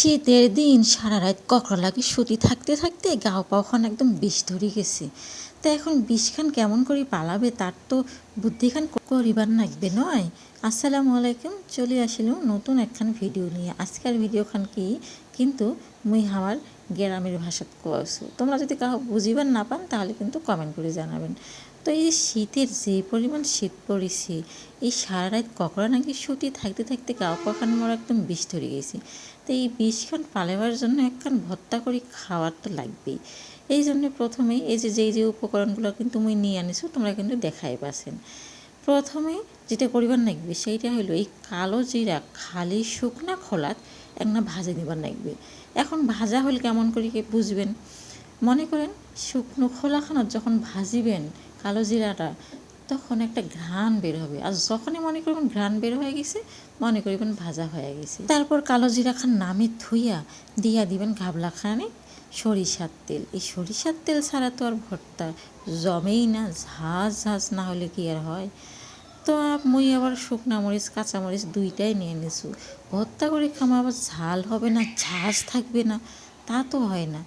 শীতের দিন সারা রাত ককড়া লাগে সুতি থাকতে থাকতে গাও পাওখান একদম বিষ ধরে গেছে। তা এখন বিষখান কেমন করে পালাবে তার তো বুদ্ধিখান করিবার লাগবে নয়। আসসালামু আলাইকুম, চলে আসিলাম নতুন একখান ভিডিও নিয়ে। আজকের ভিডিওখান কি? কিন্তু মুই হাওয়ার গ্রামের ভাষাত কোয়াছো তোমরা যদি কাউ বুঝিবার না পান, তাহলে কিন্তু কমেন্ট করে জানাবেন। তো এই শীতের যে পরিমাণ শীত পড়েছে, এই সারা রাত কখনো নাকি সুতি থাকতে থাকতে গাও পাখান মোর একদম বিষ ধরে গেছে। তো এই বিষখান পালাবার জন্য একখান ভত্তা করে খাওয়ার তো লাগবেই। এই জন্য প্রথমে এই যে, যেই যে উপকরণগুলো কিন্তু মুই নিয়ে আনিছো তোমরা কিন্তু দেখাই পাচ্ছেন প্রথমে যেটা করিবার লাগবে সেইটা হলো এই কালো জিরা, খালি শুকনা খোলাত একটা ভাজে দিবার লাগবে এখন ভাজা হলে কেমন করে বুঝবেন? মনে করেন, শুকনো খোলাখানত যখন ভাজিবেন কালো জিরাটা, তখন একটা ঘ্রাণ বের হবে। আর যখনই মনে করবেন ঘ্রাণ বের হয়ে গেছে, মনে করিবেন ভাজা হয়ে গেছে। তারপর কালো জিরা খান নামে থুইয়া দিয়া দিবেন ঘাবলা খানে সরিষার তেল। এই সরিষার তেল ছাড়া তো আর ভর্তা জমেই না ঝাঁজ ঝাঁজ না হলে কি আর হয়? তো মুই আবার শুকনা মরিচ, কাঁচা মরিচ দুইটাই নিয়ে নিছু ভর্তা করে খামা, আবার ঝাল হবে না ঝাঁজ থাকবে না, তা তো হয় না।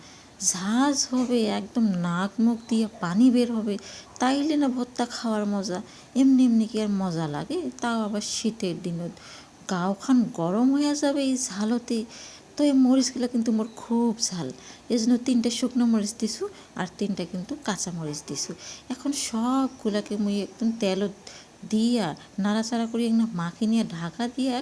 ঝাঁজ হবে, একদম নাক মুখ দিয়ে পানি বের হবে, তাইলে না ভর্তা খাওয়ার মজা। এমনি এমনি কি আর মজা লাগে? তাও আবার শীতের দিনত। গাওখান গরম হয়ে যাবে এই ঝালতে। তো এই মরিচগুলো কিন্তু মোর খুব ঝাল। এই জন্য তিনটা শুকনো মরিচ দিছু আর তিনটা কিন্তু কাঁচা মরিচ দিছু এখন সবগুলাকে মুই একদম তেলও দিয়া নাড়াচাড়া করে একদম মাখি নিয়ে ঢাকা দিয়ে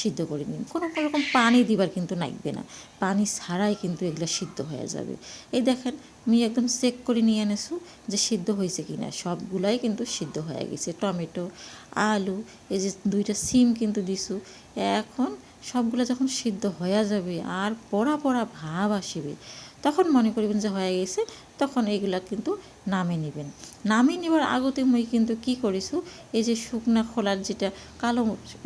সিদ্ধ করে নিন। কোনো রকম পানি দিবার কিন্তু লাগবে না। পানি ছাড়াই কিন্তু এগুলো সিদ্ধ হয়ে যাবে। এই দেখেন, আমি একদম চেক করে নিয়ে এনেছো যে সিদ্ধ হয়েছে কি না সবগুলাই কিন্তু সিদ্ধ হয়ে গেছে। টমেটো, আলু, এই যে দুইটা সিম কিন্তু দিছু এখন সবগুলো যখন সিদ্ধ হয়ে যাবে, আর পড়া পড়া ভাব আসবে। তখন মনে করবেন যে হয়ে গেছে, তখন এইগুলা কিন্তু নামে নেবেন। নামে নেবার আগতে মই কিন্তু কি করিছো, এই যে শুকনা খোলার যেটা কালো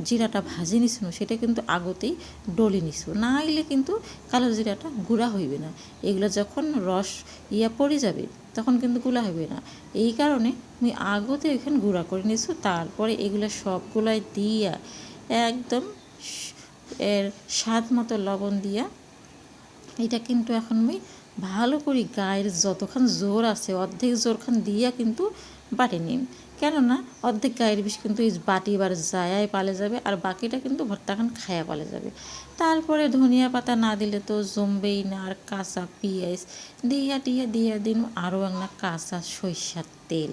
জিরাটা ভাজি নিছিল সেটা কিন্তু আগতেই ডলি নিছো। না আইলে কিন্তু কালো জিরাটা গুঁড়া হইবে না। এগুলো যখন রস ইয়া পড়ে যাবে, তখন কিন্তু গুলা হইবে না। এই কারণে আমি আগতে ওইখানে গুঁড়া করে নিছো, তারপরে এগুলো সবগুলাই দিয়া একদম এর স্বাদ মতো লবণ দিয়া এটা কিন্তু এখন আমি ভালো করে গায়ের যতক্ষণ জোর আছে, অর্ধেক জোরখান দিয়া কিন্তু বাটি নিন কেননা অর্ধেক গায়ের বিষ কিন্তু এই বাটি এবার জায়ায় পালে যাবে আর বাকিটা কিন্তু ভর্তাখান খায়া পালে যাবে। তারপরে ধনিয়া পাতা না দিলে তো জমবেই না আর কাঁচা পেঁয়াজ দিয়া টিয়া দিয়া দিন আরও একটা কাঁচা সরিষার তেল।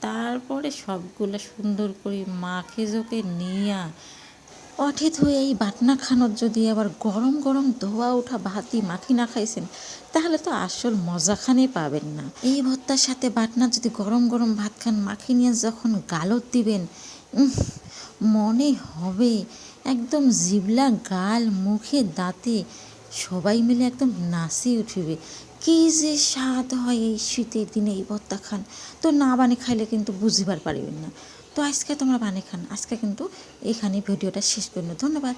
তারপরে সবগুলো সুন্দর করে মাখে জোকে নিয়া অঠিত হয়ে এই বাটনা খানত যদি আবার গরম গরম ধোয়া ওঠা ভাতি মাখি না খাইছেন, তাহলে তো আসল মজাখানে পাবেন না। এই ভর্তার সাথে বাটনা যদি গরম গরম ভাত খান, মাখি নিয়ে যখন গালত দিবেন মনে হবে একদম জিবলা গাল, মুখে দাঁতে সবাই মিলে একদম নাচি উঠিবে। কি যে স্বাদ হয় এই শীতের দিনে এই ভর্তা খান। তো না বানে খাইলে কিন্তু বুঝিবার পারিবেন না। তো আজকে তোমরা বানে খান। আজকে কিন্তু এখানে ভিডিওটা শেষ করল ধন্যবাদ।